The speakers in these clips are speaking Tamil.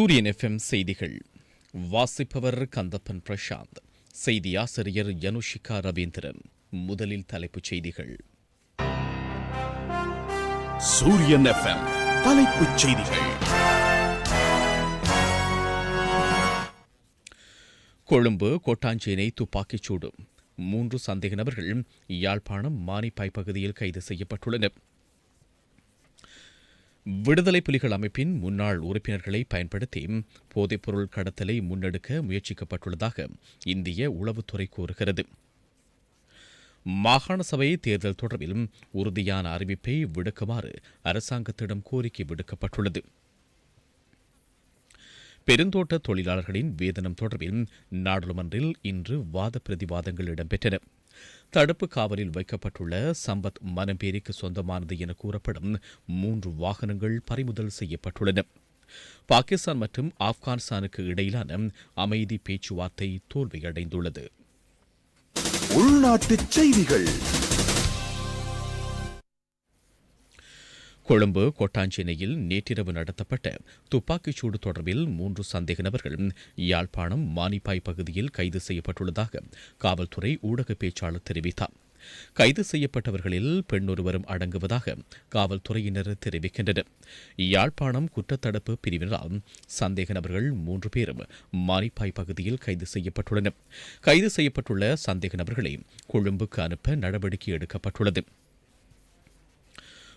சூரியன் எஃப்எம் செய்திகள். வாசிப்பவர் கந்தப்பன் பிரசாந்த். செய்தி ஆசிரியர் யனுஷிகா ரவீந்திரன். முதலில் தலைப்புச் செய்திகள். சூரியன் எஃப்எம் தலைப்புச் செய்திகள். கொழும்பு கோட்டாஞ்சேனை துப்பாக்கிச் சூடு. மூன்று சந்தேக நபர்கள் யாழ்ப்பாணம் மானிப்பாய் பகுதியில் கைது செய்யப்பட்டுள்ளனர். விடுதலை புலிகள் அமைப்பின் முன்னாள் உறுப்பினர்களை பயன்படுத்தி போதைப்பொருள் கடத்தலை முன்னெடுக்க முயற்சிக்கப்பட்டுள்ளதாக இந்திய உளவுத்துறை கூறுகிறது. மாகாண சபை தேர்தல் தொடர்பில் உறுதியான அறிவிப்பை விடுக்குமாறு அரசாங்கத்திடம் கோரிக்கை விடுக்கப்பட்டுள்ளது. பெருந்தோட்ட தொழிலாளர்களின் வேதனம் தொடர்பில் நாடாளுமன்றில் இன்று வாத பிரதிவாதங்கள் இடம்பெற்றன. தடுப்பு காவலில் வைக்கப்பட்டுள்ள சம்பத் மனம்பேரிக்கு சொந்தமானது என கூறப்படும் மூன்று வாகனங்கள் பறிமுதல் செய்யப்பட்டுள்ளன. பாகிஸ்தான் மற்றும் ஆப்கானிஸ்தானுக்கு இடையிலான அமைதி பேச்சுவார்த்தை தோல்வியடைந்துள்ளது. உள்நாட்டுச் செய்திகள். கொழும்பு கொட்டாஞ்சேனையில் நேற்றிரவு நடத்தப்பட்ட துப்பாக்கிச் சூடு தொடர்பில் மூன்று சந்தேக நபர்கள் யாழ்ப்பாணம் மானிப்பாய் பகுதியில் கைது செய்யப்பட்டுள்ளதாக காவல்துறை ஊடக பேச்சாளர் தெரிவித்தார். கைது செய்யப்பட்டவர்களில் பெண்ணொருவரும் அடங்குவதாக காவல்துறையினர் தெரிவிக்கின்றனர். யாழ்ப்பாணம் குற்றத்தடுப்பு பிரிவினரால் சந்தேக நபர்கள் மூன்று பேரும் மானிப்பாய் பகுதியில் கைது செய்யப்பட்டுள்ளனர். கைது செய்யப்பட்டுள்ள சந்தேக நபர்களை கொழும்புக்கு அனுப்ப நடவடிக்கை எடுக்கப்பட்டுள்ளது.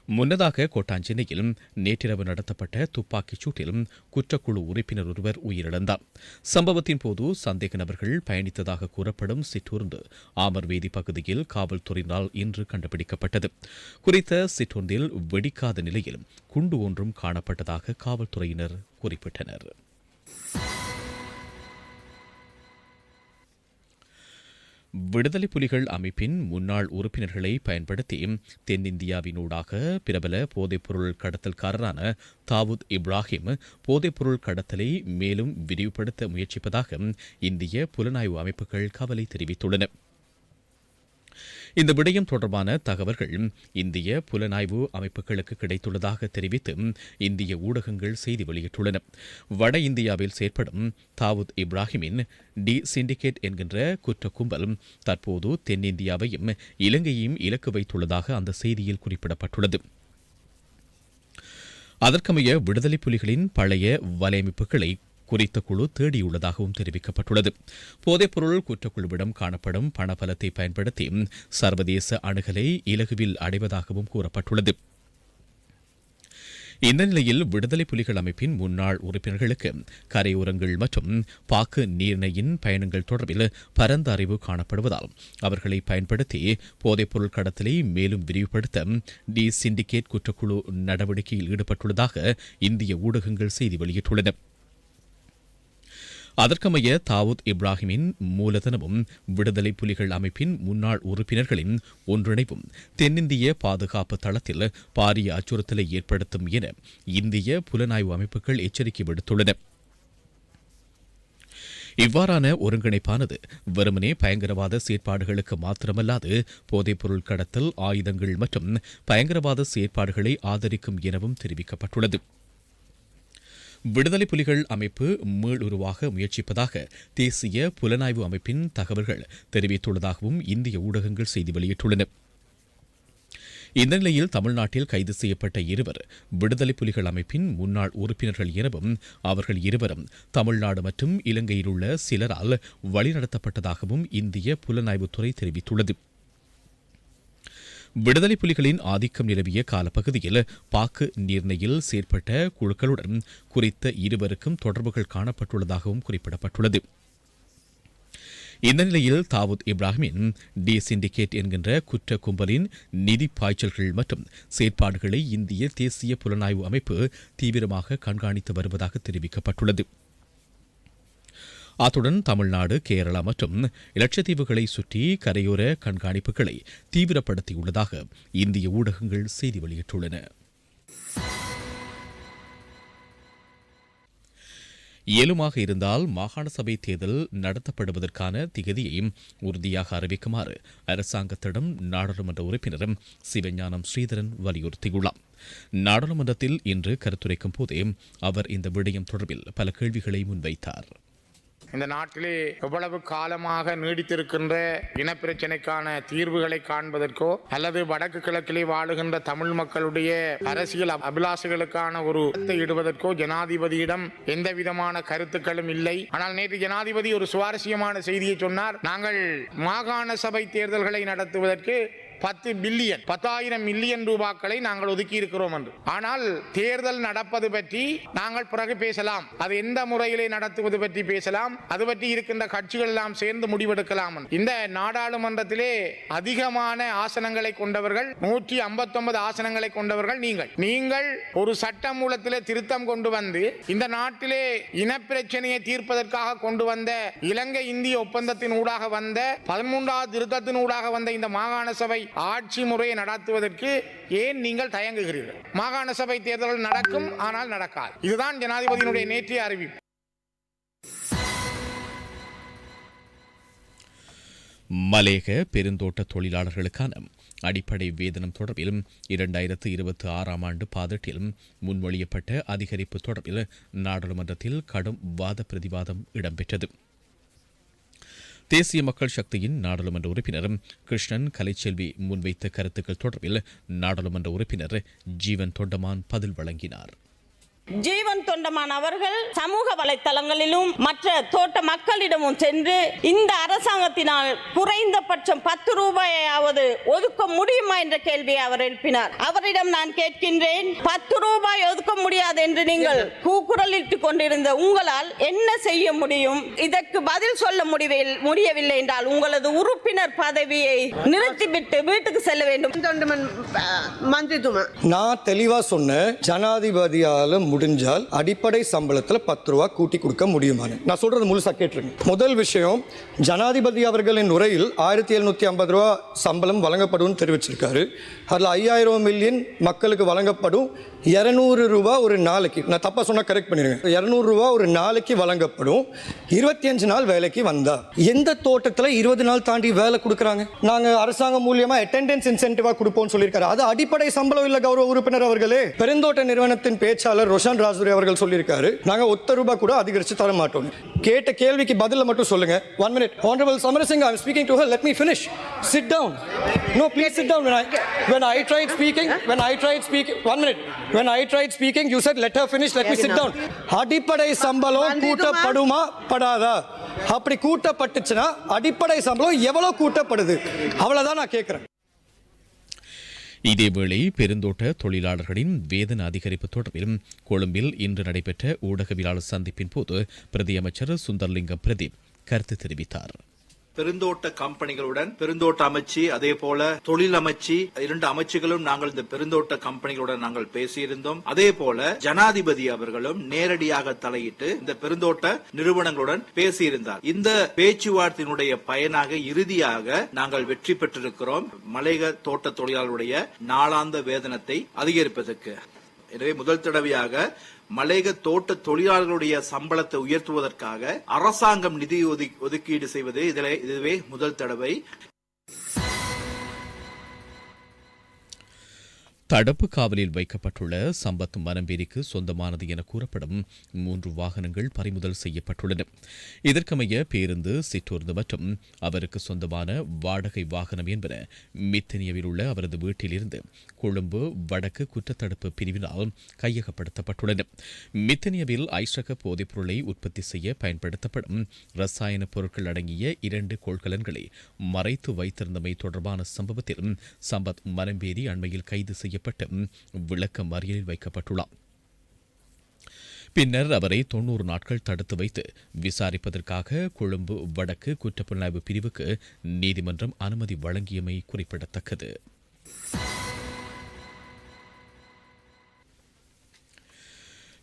முன்னதாக கோட்டாஞ்சேனையில் நேற்றிரவு நடத்தப்பட்ட துப்பாக்கிச் சூட்டிலும் குற்றக்குழு உறுப்பினர் ஒருவர் உயிரிழந்தார். சம்பவத்தின் போது சந்தேக நபர்கள் பயணித்ததாக கூறப்படும் சிற்றூர்ந்து ஆமர்வேதி பகுதியில் காவல்துறையினால் இன்று கண்டுபிடிக்கப்பட்டது. குறித்த சிற்றூர்ந்தில் வெடிக்காத நிலையில் குண்டு ஒன்றும் காணப்பட்டதாக காவல்துறையினர் குறிப்பிட்டனர். விடுதலை புலிகள் அமைப்பின் முன்னாள் உறுப்பினர்களை பயன்படுத்தி தென்னிந்தியாவினூடாக பிரபல போதைப்பொருள் கடத்தல்காரரான தாவூத் இப்ராஹிம் போதைப்பொருள் கடத்தலை மேலும் விரிவுபடுத்த முயற்சிப்பதாக இந்திய புலனாய்வு அமைப்புகள் கவலை தெரிவித்துள்ளன. இந்த விடயம் தொடர்பான தகவல்கள் இந்திய புலனாய்வு அமைப்புகளுக்கு கிடைத்துள்ளதாக தெரிவித்து இந்திய ஊடகங்கள் செய்தி வெளியிட்டுள்ளன. வட இந்தியாவில் செயற்படும் தாவூத் இப்ராஹிமின் டி சிண்டிகேட் என்கின்ற குற்ற கும்பல் தற்போது தென்னிந்தியாவையும் இலங்கையையும் இலக்கு வைத்துள்ளதாக அந்த செய்தியில் குறிப்பிடப்பட்டுள்ளது. அதற்கமைய விடுதலை புலிகளின் பழைய வலையமைப்புகளை குறித்த குழு தேடியுள்ளதாகவும் தெரிவிக்கப்பட்டுள்ளது. போதைப்பொருள் குற்றக்குழுவிடம் காணப்படும் பணபலத்தை பயன்படுத்தி சர்வதேச அணுகலை இலகுவில் அடைவதாகவும் கூறப்பட்டுள்ளது. இந்த நிலையில் விடுதலை புலிகள் அமைப்பின் முன்னாள் உறுப்பினர்களுக்கு கரையோரங்கள் மற்றும் பாக்கு நீர்ணையின் பயணங்கள் தொடர்பில் பரந்த அறிவு காணப்படுவதால் அவர்களை பயன்படுத்தி போதைப்பொருள் கடத்தலை மேலும் விரிவுபடுத்த டி சிண்டிகேட் குற்றக்குழு நடவடிக்கையில் ஈடுபட்டுள்ளதாக இந்திய ஊடகங்கள் செய்தி வெளியிட்டுள்ளன. அதற்கமைய தாவூத் இப்ராஹிமின் மூலதனமும் விடுதலை புலிகள் அமைப்பின் முன்னாள் உறுப்பினர்களின் ஒன்றிணைவும் தென்னிந்திய பாதுகாப்பு தளத்தில் பாரிய அச்சுறுத்தலை ஏற்படுத்தும் என இந்திய புலனாய்வு அமைப்புகள் எச்சரிக்கை விடுத்துள்ளன. இவ்வாறான ஒருங்கிணைப்பானது வெறுமனே பயங்கரவாத செயற்பாடுகளுக்கு மாத்திரமல்லாது போதைப்பொருள் கடத்தல் ஆயுதங்கள் மற்றும் பயங்கரவாத செயற்பாடுகளை ஆதரிக்கும் எனவும் தெரிவிக்கப்பட்டுள்ளது. விடுதலை புலிகள் அமைப்பு மீளுருவாக முயற்சிப்பதாக தேசிய புலனாய்வு அமைப்பின் தகவல்கள் தெரிவித்துள்ளதாகவும் இந்திய ஊடகங்கள் செய்தி வெளியிட்டுள்ளன. இந்த நிலையில் தமிழ்நாட்டில் கைது செய்யப்பட்ட இருவர் விடுதலை புலிகள் அமைப்பின் முன்னாள் உறுப்பினர்கள் எனவும் அவர்கள் இருவரும் தமிழ்நாடு மற்றும் இலங்கையில் உள்ள சிலரால் வழிநடத்தப்பட்டதாகவும் இந்திய புலனாய்வுத்துறை தெரிவித்துள்ளது. விடுதலை புலிகளின் ஆதிக்கம் நிலவிய காலப்பகுதியில் பாக்கு நீர்ணையில் செயற்பட்ட குழுக்களுடன் குறித்த இருவருக்கும் தொடர்புகள் காணப்பட்டுள்ளதாகவும் குறிப்பிடப்பட்டுள்ளது. இந்த நிலையில் தாவூத் இப்ராஹிமின் டி சிண்டிகேட் என்கின்ற குற்ற கும்பலின் நிதி பாய்ச்சல்கள் மற்றும் செயற்பாடுகளை இந்திய தேசிய புலனாய்வு அமைப்பு தீவிரமாக கண்காணித்து வருவதாக தெரிவிக்கப்பட்டுள்ளது. அத்துடன் தமிழ்நாடு கேரளா மற்றும் இலட்சத்தீவுகளை சுற்றி கரையோர கண்காணிப்புகளை தீவிரப்படுத்தியுள்ளதாக இந்திய ஊடகங்கள் செய்தி வெளியிட்டுள்ளன. இயலுமாக இருந்தால் மாகாண சபை தேர்தல் நடத்தப்படுவதற்கான திகதியையும் உறுதியாக அறிவிக்குமாறு அரசாங்கத்திடம் நாடாளுமன்ற உறுப்பினரும் சிவஞானம் ஸ்ரீதரன் வலியுறுத்தியுள்ளார். நாடாளுமன்றத்தில் இன்று கருத்துரைக்கும் போதே அவர் இந்த விடயம் தொடர்பில் பல கேள்விகளை முன்வைத்தார். இந்த நாட்டிலே எவ்வளவு காலமாக நீடித்திருக்கின்ற இனப்பிரச்சனைக்கான தீர்வுகளை காண்பதற்கோ அல்லது வடக்கு கிழக்கிலே வாழுகின்ற தமிழ் மக்களுடைய அரசியல் அபிலாசுகளுக்கான ஒரு இடுவதற்கோ ஜனாதிபதியிடம் எந்த விதமான கருத்துக்களும் இல்லை. ஆனால் நேற்று ஜனாதிபதி ஒரு சுவாரஸ்யமான செய்தியை சொன்னார். நாங்கள் மாகாண சபை தேர்தல்களை நடத்துவதற்கு பத்து பில்லியன் பத்தாயிரம் மில்லியன் ரூபாக்களை நாங்கள் ஒதுக்கி இருக்கிறோம் என்று. ஆனால் தேர்தல் நடப்பது பற்றி நாங்கள் பிறகு பேசலாம். அது எந்த முறையிலே நடத்துவது பற்றி பேசலாம். அது பற்றி இருக்கின்ற கட்சிகள் எல்லாம் சேர்ந்து முடிவெடுக்கலாம் இந்த நாடாளுமன்றத்திலே அதிகமான ஆசனங்களை கொண்டவர்கள் நூற்றி ஐம்பத்தொன்பது ஆசனங்களை கொண்டவர்கள் நீங்கள். நீங்கள் ஒரு சட்ட மூலத்திலே திருத்தம் கொண்டு வந்து இந்த நாட்டிலே இனப்பிரச்சனையை தீர்ப்பதற்காக கொண்டு வந்த இலங்கை இந்திய ஒப்பந்தத்தின் ஊடாக வந்த பதிமூன்றாவது திருத்தத்தின் ஊடாக வந்த இந்த மாகாண சபை ஆட்சி முறையை நடத்துவதற்கு ஏன் நீங்கள் தயங்குகிறீர்கள்? மாகாண சபை தேர்தல்கள் நடக்கும் ஆனால் நடக்காது. இதுதான் ஜனாதிபதியினுடைய நேற்றைய அறிவிப்பு. மலேக பெருந்தோட்ட தொழிலாளர்களுக்கான அடிப்படை வேதனம் தொடர்பிலும் இரண்டாயிரத்து இருபத்தி ஆறாம் ஆண்டு பாதட்டிலும் முன்மொழியப்பட்ட அதிகரிப்பு தொடர்பில் நாடாளுமன்றத்தில் கடும் வாத பிரதிவாதம் இடம்பெற்றது. தேசிய மக்கள் சக்தியின் நாடாளுமன்ற உறுப்பினரும் கிருஷ்ணன் கலைச்செல்வி முன்வைத்த கருத்துக்கள் தொடர்பில் நாடாளுமன்ற உறுப்பினர் ஜீவன் தொண்டமான் பதில் வழங்கினார். ஜீவன் தொண்டமான் அவர்கள் சமூக வலைத்தளங்களிலும் மற்ற தோட்ட மக்களிடமும் சென்று இந்த அரசாங்கத்தினால் குறைந்தபட்சம் பத்து ரூபாயாவது ஒதுக்க முடியுமா என்ற கேள்வியை அவர் எழுப்பினார். அவரிடம் நான் கேட்கின்றேன் பத்து ரூபாய் ஒதுக்க முடியாது என்று நீங்கள் கூக்குரலிட்டுக் கொண்டிருந்த உங்களால் என்ன செய்ய முடியும்? இதற்கு பதில் சொல்ல முடிவில் முடியவில்லை என்றால் உங்களது உறுப்பினர் பதவியை நிறுத்திவிட்டு வீட்டுக்கு செல்ல வேண்டும். நான் தெளிவா சொன்னேன் ஜனாதிபதியால முடிஞ்சால் அடிப்படை சம்பளத்தில் பத்து ரூபா கூட்டி கொடுக்க முடியுமான்னு. நான் சொல்றது முழுசாக கேட்டுருங்க. முதல் விஷயம் ஜனாதிபதி அவர்களின் உரையில் ஆயிரத்தி எழுநூத்தி ஐம்பது ரூபா சம்பளம் வழங்கப்படும் தெரிவிச்சிருக்காரு. அதில் ஐயாயிரம் மில்லியன் மக்களுக்கு வழங்கப்படும் இரநூறு ரூபா ஒரு நாளைக்கு. நான் தப்பாக சொன்னால் கரெக்ட் பண்ணிடுங்க இரநூறு ரூபா ஒரு நாளைக்கு வழங்கப்படும். இருபத்தி அஞ்சு நாள் வேலைக்கு வந்தா. எந்த தோட்டத்தில் இருபது நாள் தாண்டி வேலை கொடுக்குறாங்க? நாங்கள் அரசாங்கம் மூலியமாக அட்டெண்டன்ஸ் இன்சென்டிவாக கொடுப்போம்னு சொல்லியிருக்காரு. அது அடிப்படை சம்பளம் இல்லை கௌரவ உறுப்பினர் அவர்களே. பெருந்தோட்ட நிறுவனத்தின் பேச்சாளர் ரொஷான் ராஜுரி அவர்கள் சொல்லியிருக்காரு. நாங்கள் ஒத்த ரூபா கூட அதிகரித்து தர மாட்டோம். கேட்ட கேள்விக்கு பதிலில் மட்டும் சொல்லுங்க. One minute honourable Samarasingh I speaking to her let me finish sit down no please sit down when I when I tried speaking when I tried speaking one minute. When I tried speaking you said let her finish let me sit down. அடிப்படை சம்பளம் கூட்டப்படுமா? படாதா. அப்படி கூட்டப்பட்டுச்சுன்னா அடிப்படை சம்பளம் எவ்வளவு கூட்டப்படுது? அவ்வளவுதான் நான் கேட்கிறேன் இதேவேளை பெருந்தோட்ட தொழிலாளர்களின் வேதன அதிகரிப்பு தொடர்பில் கொழும்பில் இன்று நடைபெற்ற ஊடகவியலாளர் சந்திப்பின் போது பிரதியமைச்சர் சுந்தர்லிங்கம் பிரதீப் கருத்து தெரிவித்தார். பெருந்தோட்ட கம்பெனிகளுடன் பெருந்தோட்ட அமைச்சு அதே போல தொழில் அமைச்சு இரண்டு அமைச்சுகளும் நாங்கள் இந்த பெருந்தோட்ட கம்பெனிகளுடன் நாங்கள் பேசியிருந்தோம். அதே போல ஜனாதிபதி அவர்களும் நேரடியாக தலையிட்டு இந்த பெருந்தோட்ட நிறுவனங்களுடன் பேசியிருந்தார். இந்த பேச்சுவார்த்தையினுடைய பயனாக இறுதியாக நாங்கள் வெற்றி பெற்றிருக்கிறோம். மலைக தோட்ட தொழிலாளருடைய நாளாந்த வேதனத்தை அதிகரிப்பதற்கு. எனவே முதல் தடவையாக மலேக தோட்ட தொழிலாளர்களுடைய சம்பளத்தை உயர்த்துவதற்காக அரசாங்கம் நிதி ஒதுக்கீடு செய்வது இதுவே முதல் தடவை. தடுப்பு காவலில் வைக்கப்பட்டுள்ள சம்பத் மனம்பேரிக்கு சொந்தமானது என கூறப்படும் மூன்று வாகனங்கள் பறிமுதல் செய்யப்பட்டுள்ளன. இதற்கமைய பேருந்து சிற்றூர்ந்து மற்றும் அவருக்கு சொந்தமான வாடகை வாகனம் என்பன மித்தனியவில் உள்ள அவரது வீட்டிலிருந்து கொழும்பு வடக்கு குற்றத்தடுப்பு பிரிவினால் கையகப்படுத்தப்பட்டுள்ளன. மித்தனியவில் ஐஸ்ரக போதைப் பொருளை உற்பத்தி செய்ய பயன்படுத்தப்படும் ரசாயன பொருட்கள் அடங்கிய இரண்டு கொள்கலன்களை மறைத்து வைத்திருந்தமை தொடர்பான சம்பவத்தில் சம்பத் மனம்பேரி அண்மையில் கைது செய்ய செய்யப்பட்டு விளக்க மறியலில் வைக்கப்பட்டுள்ளார் பின்னர் அவரை தொன்னூறு நாட்கள் தடுத்து வைத்து விசாரிப்பதற்காக கொழும்பு வடக்கு குற்றப்புலனாய்வு பிரிவுக்கு நீதிமன்றம் அனுமதி வழங்கியமை குறிப்பிடத்தக்கது.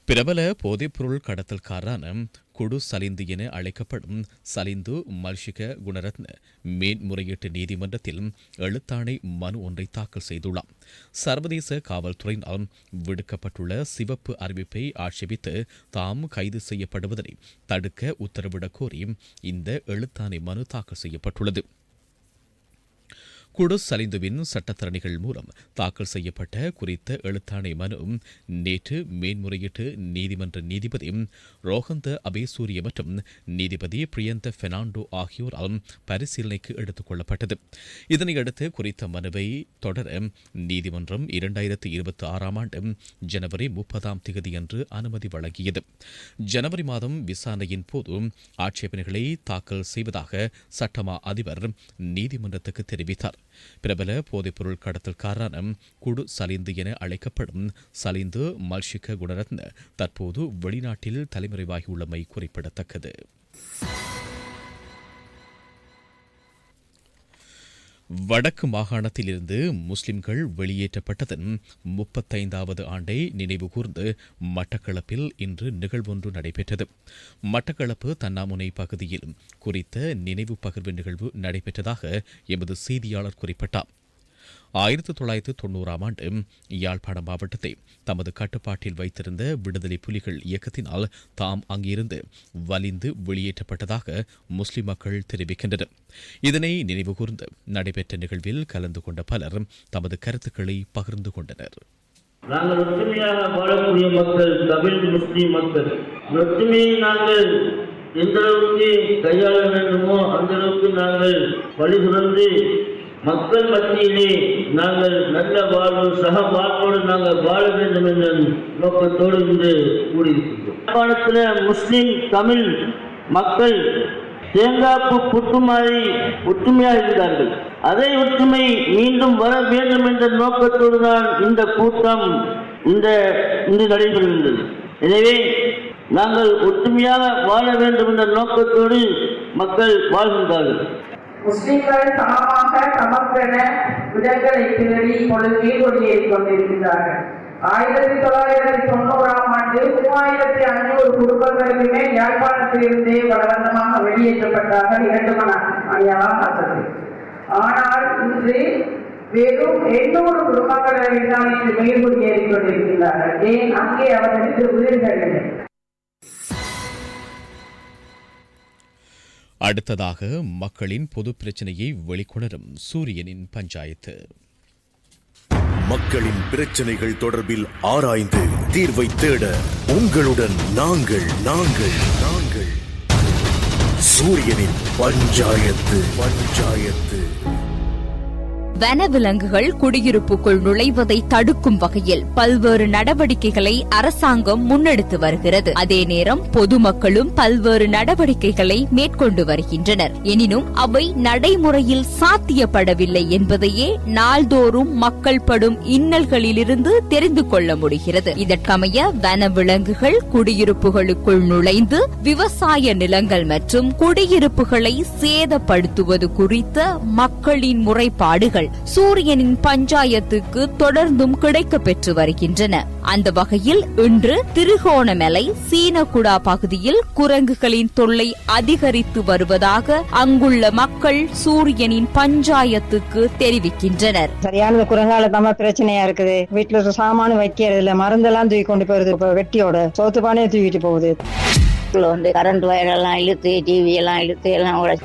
பிரபல போதைப்பொருள் கடத்தல்காரான குடு சலிந்து என அழைக்கப்படும் சலிந்து மல்ஷிக குணரத்ன மேன்முறையீட்டு நீதிமன்றத்தில் எழுத்தாணை மனு ஒன்றை தாக்கல் செய்துள்ளார். சர்வதேச காவல்துறையினால் விடுக்கப்பட்டுள்ள சிவப்பு அறிவிப்பை ஆட்சேபித்து தாம் கைது செய்யப்படுவதனை தடுக்க உத்தரவிடக் கோரி இந்த எழுத்தாணை மனு தாக்கல் செய்யப்பட்டுள்ளது. குடு சலிந்துவின் சட்டத்தரணிகள் மூலம் தாக்கல் செய்யப்பட்ட குறித்த எழுத்தாணை மனு நேற்று மேன்முறையீட்டு நீதிமன்ற நீதிபதி ரோஹந்த அபேசூரிய மற்றும் நீதிபதி பிரியந்த பெர்னாண்டோ ஆகியோரால் பரிசீலனைக்கு எடுத்துக் கொள்ளப்பட்டது. இதனையடுத்து குறித்த மனுவை தொடர நீதிமன்றம் இரண்டாயிரத்தி இருபத்தி ஆறாம் ஆண்டு ஜனவரி முப்பதாம் தேதியன்று அனுமதி வழங்கியது. ஜனவரி மாதம் விசாரணையின் போது ஆட்சேபனைகளை தாக்கல் செய்வதாக சட்டமா அதிபர் நீதிமன்றத்துக்கு தெரிவித்தார். பிரபல போதைப்பொருள் கடத்தல்காரான குடு சலிந்து என அழைக்கப்படும் சலிந்து மல்ஷிக குணரத்ன தற்போது வெளிநாட்டில் தலைமறைவாகியுள்ளமை குறிப்பிடத்தக்கது. வடக்கு மாகாணத்திலிருந்து முஸ்லிம்கள் வெளியேற்றப்பட்டதன் முப்பத்தைந்தாவது ஆண்டை நினைவுகூர்ந்து மட்டக்களப்பில் இன்று நிகழ்வொன்று நடைபெற்றது. மட்டக்களப்பு தன்னாமுனை பகுதியில் குறித்த நினைவு பகிர்வு நிகழ்வு நடைபெற்றதாக எமது செய்தியாளர் குறிப்பிட்டார். ஆயிரத்தி தொள்ளாயிரத்து தொண்ணூறாம் ஆண்டு யாழ்ப்பாணம் மாவட்டத்தை தமது கட்டுப்பாட்டில் வைத்திருந்த விடுதலை புலிகள் இயக்கத்தினால் தாம் அங்கிருந்து வலிந்து வெளியேற்றப்பட்டதாக முஸ்லிம் மக்கள் தெரிவிக்கின்றனர். இதனை நினைவுகூர்ந்து நடைபெற்ற நிகழ்வில் கலந்து கொண்ட பலர் தமது கருத்துக்களை பகிர்ந்து கொண்டனர். நாங்கள் ஒற்றுமையாக வாழக்கூடிய மக்கள் தமிழ் முஸ்லீம் மக்கள். ஒற்றுமையை நாங்கள் எந்த அளவுக்கு கையாள வேண்டுமோ அந்த அளவுக்கு நாங்கள் வழிதுறந்து மக்கள் மத்தியிலே நாங்கள் நல்ல வாழ்வு சக வாழ்வோடு நாங்கள் வாழ வேண்டும் என்ற நோக்கத்தோடு இன்று கூடியிருக்கின்றோம். முஸ்லிம் தமிழ் மக்கள் தேங்காப்பு புற்றுமாறி ஒற்றுமையாக இருந்தார்கள். அதே ஒற்றுமை மீண்டும் வர வேண்டும் என்ற நோக்கத்தோடு தான் இந்த கூட்டம் இந்த இன்று நடைபெறுகின்றது. எனவே நாங்கள் ஒற்றுமையாக வாழ வேண்டும் என்ற நோக்கத்தோடு மக்கள் வாழ்கின்றார்கள். முஸ்லிம்கள் சமமாக தமக்கென விடங்களை தேடி கொள்கை கொடியேறிக் கொண்டிருக்கிறார்கள் ஆயிரத்தி தொள்ளாயிரத்தி தொண்ணூறாம் ஆண்டு மூவாயிரத்தி ஐநூறு குடும்பங்களுக்குமே யாழ்ப்பாணத்திலிருந்தே பலவந்தமாக வெளியேற்றப்பட்டார்கள் இரண்டு மணி பார்த்தது ஆனால் இன்று வெறும் எண்ணூறு குடும்பங்களில் தான் இன்று மேல்குடியேறிக் கொண்டிருக்கிறார்கள் ஏன்? அங்கே அவர்களுக்கு வீடுகள் இல்லை. அடுத்ததாக மக்களின் பொது பிரச்சனையை வெளிக்கொணரும் சூரியனின் பஞ்சாயத்து. மக்களின் பிரச்சனைகள் தொடர்பில் ஆராய்ந்து தீர்வை தேட உங்களுடன் நாங்கள் நாங்கள் நாங்கள். சூரியனின் பஞ்சாயத்து பஞ்சாயத்து. வனவிலங்குகள் குடியிருப்புக்குள் நுழைவதை தடுக்கும் வகையில் பல்வேறு நடவடிக்கைகளை அரசாங்கம் முன்னெடுத்து வருகிறது. அதே நேரம் பொதுமக்களும் பல்வேறு நடவடிக்கைகளை மேற்கொண்டு வருகின்றனர். எனினும் அவை நடைமுறையில் சாத்தியப்படவில்லை என்பதையே நாள்தோறும் மக்கள் படும் இன்னல்களிலிருந்து தெரிந்து கொள்ள முடிகிறது. இதற்கமைய வனவிலங்குகள் குடியிருப்புகளுக்குள் நுழைந்து விவசாய நிலங்கள் மற்றும் குடியிருப்புகளை சேதப்படுத்துவது குறித்த மக்களின் முறைப்பாடுகள் சூரியனின் பஞ்சாயத்துக்கு தொடர்ந்தும் கிடைக்கப் பெற்று வருகின்றன. அந்த வகையில் இன்று திருகோணமலை சீனகுடா பகுதியில் குரங்குகளின் தொல்லை அதிகரித்து வருவதாக அங்குள்ள மக்கள் சூரியனின் பஞ்சாயத்துக்கு தெரிவிக்கின்றனர். சரியான குரங்கால தான் பிரச்சனையா இருக்குது. வீட்டுல ஒரு சாமான் வைக்கிறது இல்ல மருந்தெல்லாம் தூக்கி கொண்டு போயிருது வெட்டியோட சோத்து பானையை தூக்கிட்டு போகுது. வந்து கரண்ட் வயரெல்லாம் இழுத்து டிவி எல்லாம் இழுத்து எல்லாம்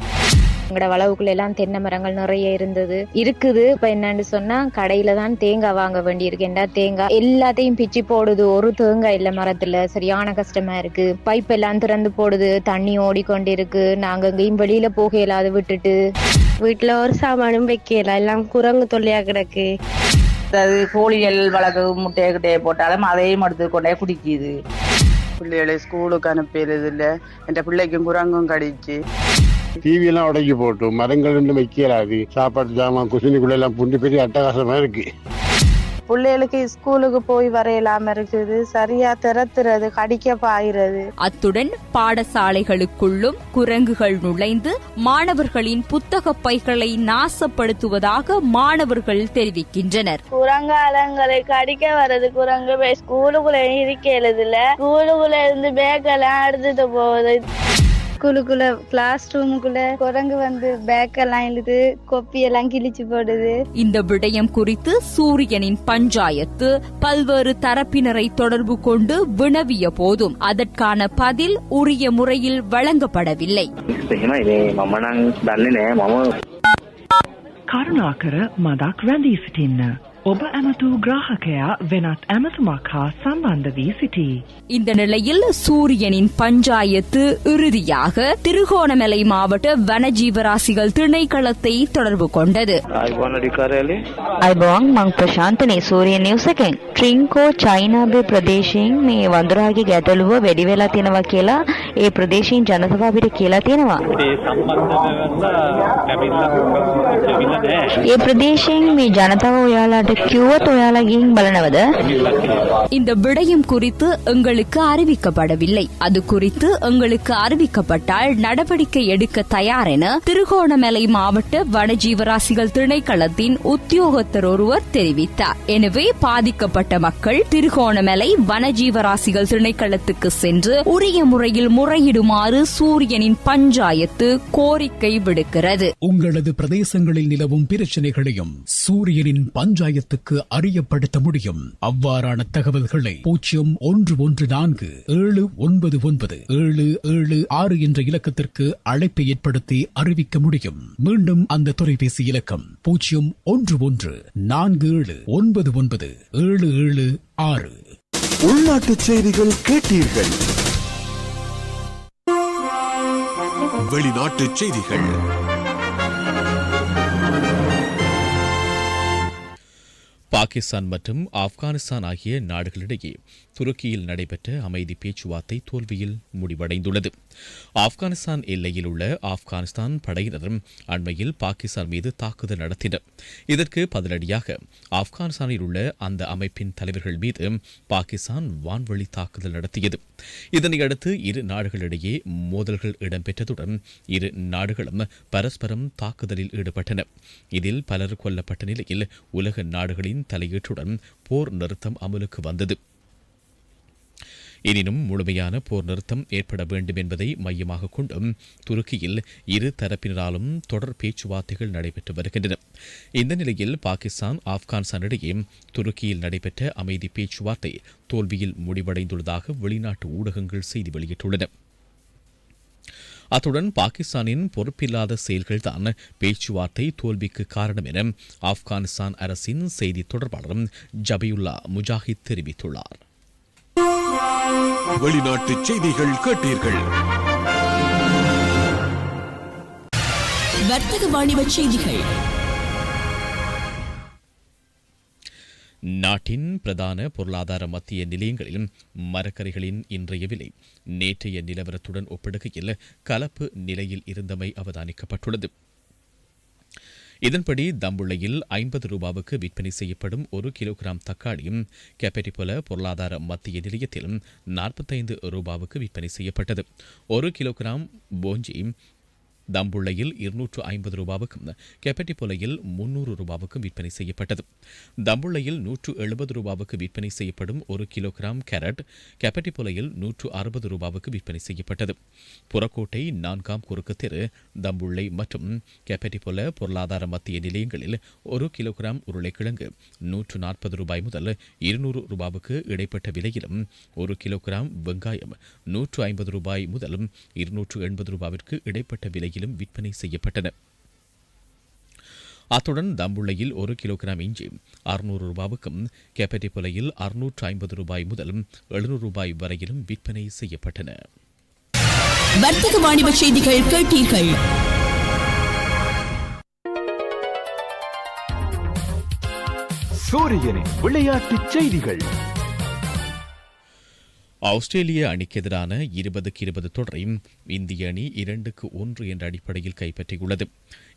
எங்களோட வளவுக்குள்ள எல்லாம் தென்னை மரங்கள் நிறைய இருந்தது. இருக்குது. இப்ப என்னன்னு சொன்னா கடையில தான் தேங்காய் வாங்க வேண்டியிருக்கு. ஏன்டா தேங்காய்? எல்லாத்தையும் பிச்சு போடுது. ஒரு தேங்காய் இல்ல மரத்துல. சரியான கஷ்டமா இருக்கு. பைப் எல்லாம் திறந்து போடுது. தண்ணி ஓடிக்கொண்டிருக்கு. நாங்க எங்கேயும் வெளியில போக இயலாது விட்டுட்டு. வீட்டுல ஒரு சாமானும் வைக்கல. எல்லாம் குரங்கு தொல்லையா கிடக்கு. அது கோழிகள் வளர்க்கு முட்டையை கிட்டையை போட்டாலும் அதையும் எடுத்து கொண்டே குடிக்குது. பிள்ளைகளை ஸ்கூலுக்கு அனுப்பிடுறது இல்ல. என் பிள்ளைக்கும் குரங்கும் கடிச்சு. டிவி எல்லாம் உடைக்கி போட்டு மரங்கள் ரெண்டு வைக்கலாது. சாப்பாட்டு ஜாமான் குசினிக்குள்ள எல்லாம் புண்டி பெரிய அட்டகாசமா இருக்கு. பிள்ளைகளுக்கு ஸ்கூலுக்கு போய் வரையலாம இருக்குது. சரியா திறத்துறது கடிக்க பாயிறது. அத்துடன் பாடசாலைகளுக்குள்ளும் குரங்குகள் நுழைந்து மாணவர்களின் புத்தக பைகளை நாசப்படுத்துவதாக மாணவர்கள் தெரிவிக்கின்றனர். குரங்காலங்களை கடிக்க வர்றது குரங்கு ஸ்கூலுக்குள்ள இருக்க எழுதுல ஸ்கூலுக்குள்ள இருந்து பேக் எல்லாம் எடுத்துட்டு போகுது. ஸ்கூலுக்குள்ள கிளாஸ் ரூமுக்குள்ள குரங்கு வந்து பேக் எல்லாம் இழுத்து கொப்பி எல்லாம் கிழிச்சு போடுது இந்த விடயம் குறித்து சூரியனின் பஞ்சாயத்து பல்வேறு தரப்பினரை தொடர்பு கொண்டு வினவிய போதும் அதற்கான பதில் உரிய முறையில் வழங்கப்படவில்லை කරුණාකර මදක් රැඳී සිටින්න. ඔබ ඇමතු ග්‍රාහකයා වෙනත් ඇමතුමක් හා සම්බන්ධ වී සිටී. இந்த நிலையில் சூரியனின் பஞ்சாயத்து இறுதியாக திருகோணமலை மாவட்ட வனஜீவராசிகள் திணைக்களத்தை தொடர்பு கொண்டது අයිබෝන් මං ප්‍රශාන්තනේ සූරිය නිවසකෙන් ට්‍රිංකෝ චයිනාබේ ප්‍රදේශයෙන් මේ වඳුරාගේ ගැටලුව වැඩි වෙලා තියෙනවා කියලා ඒ ප්‍රදේශයෙන් ජනතාව අපිට කියලා තියෙනවා. ඒ ප්‍රදේශයෙන් මේ ජනතාව ඔයාලාට இக்கியுவ வழங்குவது இந்த விடயம் குறித்து எங்களுக்கு அறிவிக்கப்படவில்லை. அது குறித்து எங்களுக்கு அறிவிக்கப்பட்டால் நடவடிக்கை எடுக்க தயார் என திருகோணமலை மாவட்ட வனஜீவராசிகள் திணைக்களத்தின் உத்தியோகத்தர் ஒருவர் தெரிவித்தார். எனவே பாதிக்கப்பட்ட மக்கள் திருகோணமலை வனஜீவராசிகள் திணைக்களத்துக்கு சென்று உரிய முறையில் முறையிடுமாறு சூரியனின் பஞ்சாயத்து கோரிக்கை விடுக்கிறது. உங்களது பிரதேசங்களில் நிலவும் பிரச்சனைகளையும் சூரியனின் பஞ்சாயத்து பஞ்சாயத்துக்கு அறியப்படுத்த முடியும். அவ்வாறான தகவல்களை பூஜ்ஜியம் ஒன்று ஒன்று நான்கு ஏழு ஒன்பது ஒன்பது ஏழு ஏழு ஆறு என்ற இலக்கத்திற்கு அழைப்பை ஏற்படுத்தி அறிவிக்க முடியும். மீண்டும் அந்த தொலைபேசி இலக்கம் பூஜ்ஜியம் ஒன்று ஒன்று நான்கு ஏழு ஒன்பது ஒன்பது ஏழு ஏழு ஆறு. உள்நாட்டு செய்திகள் கேட்டீர்கள். வெளிநாட்டு செய்திகள். பாகிஸ்தான் மற்றும் ஆப்கானிஸ்தான் ஆகிய நாடுகளிடையே. துருக்கியில் நடைபெற்ற அமைதி பேச்சுவார்த்தை தோல்வியில் முடிவடைந்துள்ளது. ஆப்கானிஸ்தான் எல்லையில் உள்ள ஆப்கானிஸ்தான் படையினரும் அண்மையில் பாகிஸ்தான் மீது தாக்குதல் நடத்தினர். இதற்கு பதிலடியாக ஆப்கானிஸ்தானில் உள்ள அந்த அமைப்பின் தலைவர்கள் மீது பாகிஸ்தான் வான்வழி தாக்குதல் நடத்தியது. இதனையடுத்து இரு நாடுகளிடையே மோதல்கள் இடம்பெற்றதுடன் இரு நாடுகளும் பரஸ்பரம் தாக்குதலில் ஈடுபட்டன. இதில் பலர் கொல்லப்பட்ட நிலையில் உலக நாடுகளின் தலையீட்டுடன் போர் நிறுத்தம் அமலுக்கு வந்தது. எனினும் முழுமையான போர் நிறுத்தம் ஏற்பட வேண்டும் என்பதை மையமாக கொண்டும் துருக்கியில் இரு தரப்பினராலும் தொடர் பேச்சுவார்த்தைகள் நடைபெற்று வருகின்றன. இந்த நிலையில் பாகிஸ்தான் ஆப்கானிஸ்தான் இடையே துருக்கியில் நடைபெற்ற அமைதி பேச்சுவார்த்தை தோல்வியில் முடிவடைந்துள்ளதாக வெளிநாட்டு ஊடகங்கள் செய்தி வெளியிட்டுள்ளன. அத்துடன் பாகிஸ்தானின் பொறுப்பில்லாத செயல்கள்தான் பேச்சுவார்த்தை தோல்விக்கு காரணம் என ஆப்கானிஸ்தான் அரசின் செய்தி தொடர்பாளரும் ஜபியுல்லா முஜாஹித் தெரிவித்துள்ளார். வெளிநாட்டு செய்திகள் கேட்டீர்கள். வர்த்தக வாணிப செய்திகள். நாட்டின் பிரதான பொருளாதார மத்திய நிலையங்களில் மரக்கறிகளின் இன்றைய விலை நேற்றைய நிலவரத்துடன் ஒப்பிடுகையில் கலப்பு நிலையில் இருந்தமை அவதானிக்கப்பட்டுள்ளது. இதன்படி தம்புள்ளையில் ஐம்பது ரூபாவுக்கு விற்பனை செய்யப்படும் ஒரு கிலோகிராம் தக்காளியும் கேப்பரிபொல பொருளாதார மத்திய நிலையத்தில் நாற்பத்தைந்து ரூபாவுக்கு விற்பனை செய்யப்பட்டது. ஒரு கிலோகிராம் போஞ்சி தம்புள்ளையில் இருநூற்று ஐம்பது ரூபாவுக்கும் கெப்பட்டிப்புலையில் முன்னூறு ரூபாவுக்கும் விற்பனை செய்யப்பட்டது. தம்புள்ளையில் நூற்று எழுபது ரூபாவுக்கு விற்பனை செய்யப்படும் ஒரு கிலோகிராம் கேரட் கெப்பட்டிப்புலையில் நூற்று அறுபது ரூபாவுக்கு விற்பனை செய்யப்பட்டது. புறக்கோட்டை நான்காம் குறுக்கு தெரு தம்புள்ளை மற்றும் கெப்பட்டிப்புல பொருளாதார மத்திய நிலையங்களில் ஒரு கிலோகிராம் உருளைக்கிழங்கு நூற்று நாற்பது ரூபாய் முதல் இருநூறு ரூபாவுக்கு இடைப்பட்ட விலையிலும் ஒரு கிலோகிராம் வெங்காயம் நூற்று ஐம்பது ரூபாய் முதல் இருநூற்று எண்பது ரூபாவிற்கு இடைப்பட்ட விலையிலும் விற்பனை செய்யப்பட்டன. அத்துடன் தம்புள்ளையில் ஒரு கிலோகிராம் இஞ்சி அறுநூறு ரூபாவுக்கும் கேப்பட்டிப்புலையில் அறுநூற்று ஐம்பது ரூபாய் முதல் எழுநூறு ரூபாய் வரையிலும் விற்பனை செய்யப்பட்டன. வர்த்தக வாணிப செய்திகள் கேட்டீர்கள். சூரியனின் விளையாட்டுச் செய்திகள். ஆஸ்திரேலிய அணிக்கு எதிரான இருபதுக்கு இருபது தொடரையும் இந்திய அணி இரண்டுக்கு ஒன்று என்ற அடிப்படையில் கைப்பற்றியுள்ளது.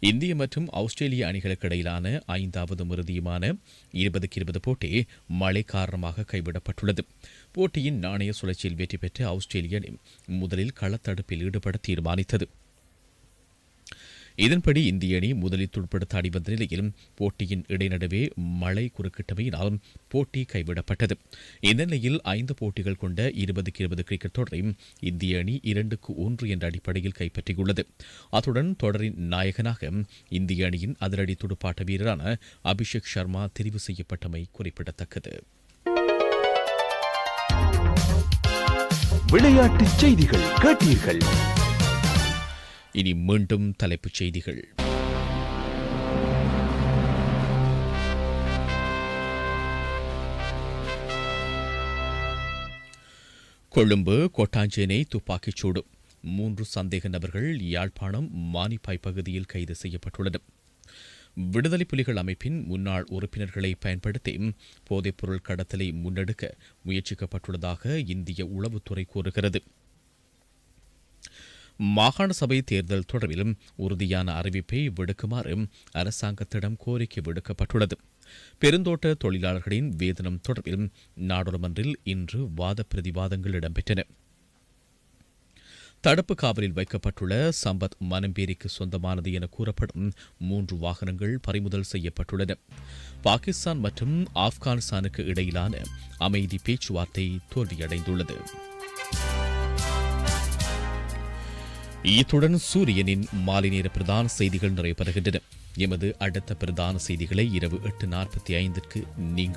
இந்திய மற்றும் ஆஸ்திரேலிய அணிகளுக்கு இடையிலான ஐந்தாவது இறுதியுமான இருபதுக்கு இருபது போட்டி மழை காரணமாக கைவிடப்பட்டுள்ளது. போட்டியின் நாணய சுழற்சியில் வெற்றி பெற்ற ஆஸ்திரேலிய அணி முதலில் களத்தடுப்பில் ஈடுபட தீர்மானித்தது. இதன்படி இந்திய அணி முதலில் துடுப்படுத்த ஆடி வந்த நிலையில் போட்டியின் இடைநடுவே மழை குறுக்கிட்டமையினால் போட்டி கைவிடப்பட்டது. இந்த நிலையில் ஐந்து போட்டிகள் கொண்ட இருபதுக்கு இருபது கிரிக்கெட் தொடரையும் இந்திய அணி இரண்டுக்கு ஒன்று என்ற அடிப்படையில் கைப்பற்றியுள்ளது. அத்துடன் தொடரின் நாயகனாக இந்திய அணியின் அதிரடி துடுப்பாட்ட வீரரான அபிஷேக் சர்மா தெரிவு செய்யப்பட்டமை குறிப்பிடத்தக்கது. விளையாட்டுச் செய்திகள் கேட்டீர்கள். இனி மீண்டும் தலைப்புச் செய்திகள். கொழும்பு கோட்டாஞ்சேனை துப்பாக்கிச் சூடு. மூன்று சந்தேக நபர்கள் யாழ்ப்பாணம் மானிப்பாய் பகுதியில் கைது செய்யப்பட்டுள்ளனர். விடுதலை புலிகள் அமைப்பின் முன்னாள் உறுப்பினர்களை பயன்படுத்தி போதைப்பொருள் கடத்தலை முன்னெடுக்க முயற்சிக்கப்பட்டுள்ளதாக இந்திய உளவுத்துறை கூறுகிறது. மாகாண சபை தேர்தல் தொடர்பிலும் உறுதியான அறிவிப்பை விடுக்குமாறு அரசாங்கத்திடம் கோரிக்கை விடுக்கப்பட்டுள்ளது. பெருந்தோட்ட தொழிலாளர்களின் வேதனம் தொடர்பில் நாடாளுமன்றில் இன்று வாத பிரதிவாதங்கள் இடம்பெற்றன. தடுப்பு காவலில் வைக்கப்பட்டுள்ள சம்பத் மனம்பேரிக்கு சொந்தமானது என கூறப்படும் மூன்று வாகனங்கள் பறிமுதல் செய்யப்பட்டுள்ளன. பாகிஸ்தான் மற்றும் ஆப்கானிஸ்தானுக்கு இடையிலான அமைதி பேச்சுவார்த்தை தோல்வியடைந்துள்ளது. இத்துடன் சூரியனின் மாலை நேர பிரதான செய்திகள் நிறைவு பெறுகின்றன எமது அடுத்த பிரதான செய்திகளை இரவு எட்டு நாற்பத்தி ஐந்திற்கு நீங்கள்